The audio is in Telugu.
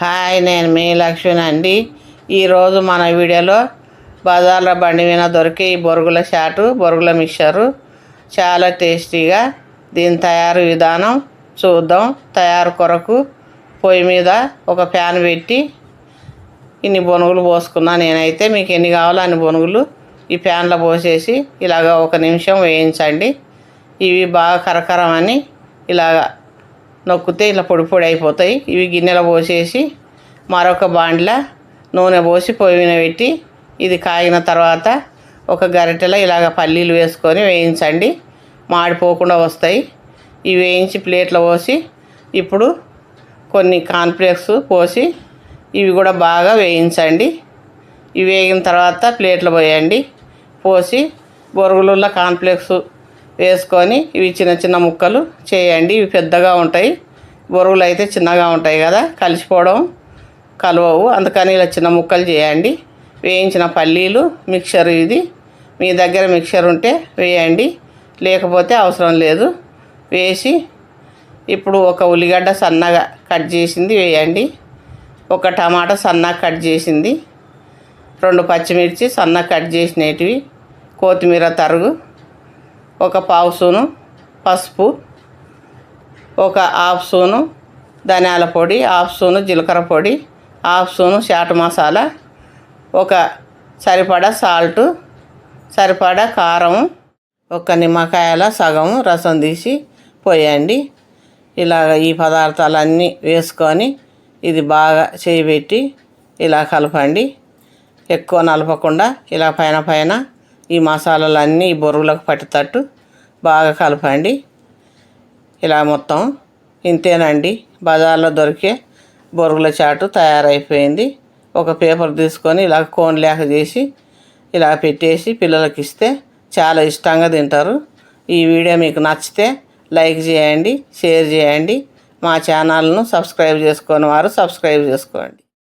హాయ్ నేను మీ లక్ష్మణ్ అండి. ఈరోజు మన వీడియోలో బజార్లో బండి మీద దొరికే ఈ బొరుగుల చాటు బొరుగుల మిక్చరు చాలా టేస్టీగా దీని తయారు విధానం చూద్దాం. తయారు కొరకు పొయ్యి మీద ఒక ప్యాన్ పెట్టి ఇన్ని బొనుగులు పోసుకున్నా. నేనైతే మీకు ఎన్ని కావాలో అన్ని బొనుగులు ఈ ప్యాన్లో పోసేసి ఇలాగ ఒక నిమిషం వేయించండి. ఇవి బాగా కరకరమని ఇలాగ నొక్కితే ఇలా పొడి పొడి అయిపోతాయి. ఇవి గిన్నెలో పోసేసి మరొక బాండ్ల నూనె పోసి పొయ్యి పెట్టి ఇది కాగిన తర్వాత ఒక గరిటెలో ఇలాగ పల్లీలు వేసుకొని వేయించండి. మాడిపోకుండా వస్తాయి. ఇవి వేయించి ప్లేట్లో పోసి ఇప్పుడు కొన్ని కాన్ఫ్లేక్స్ పోసి ఇవి కూడా బాగా వేయించండి. ఇవి వేగిన తర్వాత ప్లేట్లో పోయండి. పోసి బొరుగులలో కాన్ఫ్లేక్స్ వేసుకొని ఇవి చిన్న చిన్న ముక్కలు చేయండి. ఇవి పెద్దగా ఉంటాయి. బొరుగులు అయితే చిన్నగా ఉంటాయి కదా. కలిసిపోవడం కలవవు. అందుకని ఇలా చిన్న ముక్కలు చేయండి. వేయించిన పల్లీలు మిక్చర్ ఇది. మీ దగ్గర మిక్చర్ ఉంటే వేయండి. లేకపోతే అవసరం లేదు. వేసి ఇప్పుడు ఒక ఉల్లిగడ్డ సన్నగా కట్ చేసింది వేయండి. ఒక టమాటా సన్నగా కట్ చేసింది. రెండు పచ్చిమిర్చి సన్నగా కట్ చేసినవి. కొత్తిమీర తరుగు. ఒక పావు సూను పసుపు ఒక హాఫ్ సూను ధనియాల పొడి హాఫ్ సూను జీలకర్ర పొడి హాఫ్ సూను చాట్ మసాలా ఒక సరిపడా సాల్టు సరిపడా కారం ఒక నిమ్మకాయల సగం రసం తీసి పోయండి ఇలాగ ఈ పదార్థాలన్నీ వేసుకొని ఇది బాగా చేయిబెట్టి ఇలా కలపండి. ఎక్కువ నలపకుండా ఇలా పైన పైన ఈ మసాలాలన్నీ ఈ బొరుగులకు పట్టేటట్టు బాగా కలపండి. ఇలా మొత్తం ఇంతేనండి. బజార్లో దొరికే బొరుగుల చాటు తయారైపోయింది. ఒక పేపర్ తీసుకొని ఇలా కోన్ లేక చేసి ఇలా పెట్టేసి పిల్లలకి ఇస్తే చాలా ఇష్టంగా తింటారు. ఈ వీడియో మీకు నచ్చితే లైక్ చేయండి షేర్ చేయండి. మా ఛానల్ను సబ్స్క్రైబ్ చేసుకొని వారు సబ్స్క్రైబ్ చేసుకోండి.